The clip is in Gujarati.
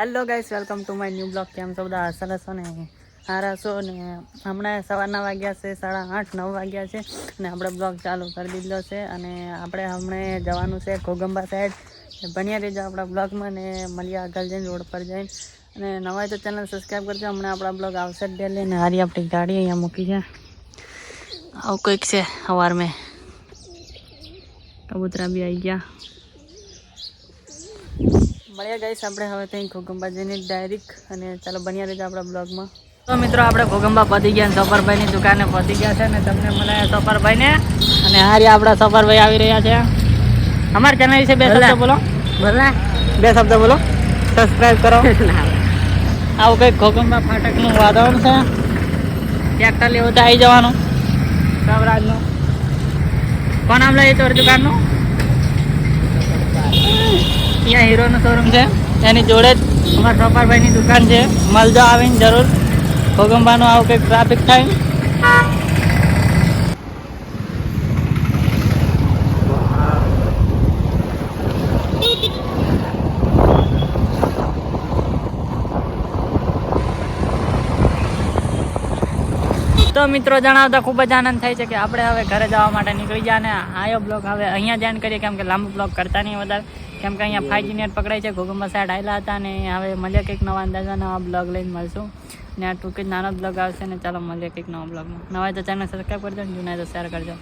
Hello guys welcome to my new blog કેમ છો બધા? છો ને? સારા છો ને? હમણાં સવારના વાગ્યા છે, સાડા આઠ, નવ વાગ્યા છે અને આપણે બ્લોગ ચાલુ કરી દીધો છે અને આપણે હમણાં જવાનું છે ઘોગંબા સાઈડ બન્યા રહેજો આપણા બ્લોગમાં ને મળીએ આગળ જઈને રોડ પર જઈને. અને નવા તો ચેનલ સબસ્ક્રાઈબ કરજો. હમણાં આપણા બ્લોગ આવશે જ ડેલી ને હારી આપણી ગાડી અહીંયા મૂકી છે. આવું કંઈક છે સવાર મેં કબૂતરા બી આવી ગયા. મળ્યા ગઈશ આપણે હવે ત્યાં ઘોગંબા જઈને ડાયરેક્ટ અને ચાલો બન્યા રહેજો આપણા બ્લોગમાં તો મિત્રો આપણે ઘોગંબા પતી ગયા અને સફરભાઈની દુકાને પતી ગયા છે ને તમને મળ્યા સફરભાઈને. અને હારી આપણા સફરભાઈ આવી રહ્યા છે. અમારી ચેનલ વિશે બે શબ્દ બોલો. બોલા બે શબ્દ બોલો. સબસ્ક્રાઇબ કરો. આવું કંઈક ઘોગંબા ફાટકનું વાતાવરણ છે. ટ્રેક્ટર લેવું તો આવી જવાનું. સવરાજનું કોણ આમ લઈ તો દુકાનનું અહીંયા હીરોનો શોરૂમ છે. એની જોડે જ અમારા સફરભાઈની દુકાન છે. મળજો આવીને જરૂર. ભોગંબાનું આવું કંઈક ટ્રાફિક થાય. તો મિત્રો જણાવતા ખૂબ જ આનંદ થાય છે કે આપણે હવે ઘરે જવા માટે નીકળી ગયા ને આયો બ્લોગ હવે અહીંયા જાણ કરીએ કેમ કે લાંબો બ્લોગ કરતા નહીં વધારે. કેમ કે અહીંયા ફાઈવ નેટ પકડાય છે ઘોગંબા સાઈડ આવેલા હતા ને હવે મળીએ કંઈક નવા અંદાજા, નવા બ્લોગ લઈને મળશું. ને આ ટૂંક જ નાનો બ્લોગ આવશે ને ચાલો મળીએ કંઈક નવા બ્લોગમાં નવા તો ચેનલ સબસ્ક્રાઈબ કરજો જૂના તો શેર કરજો.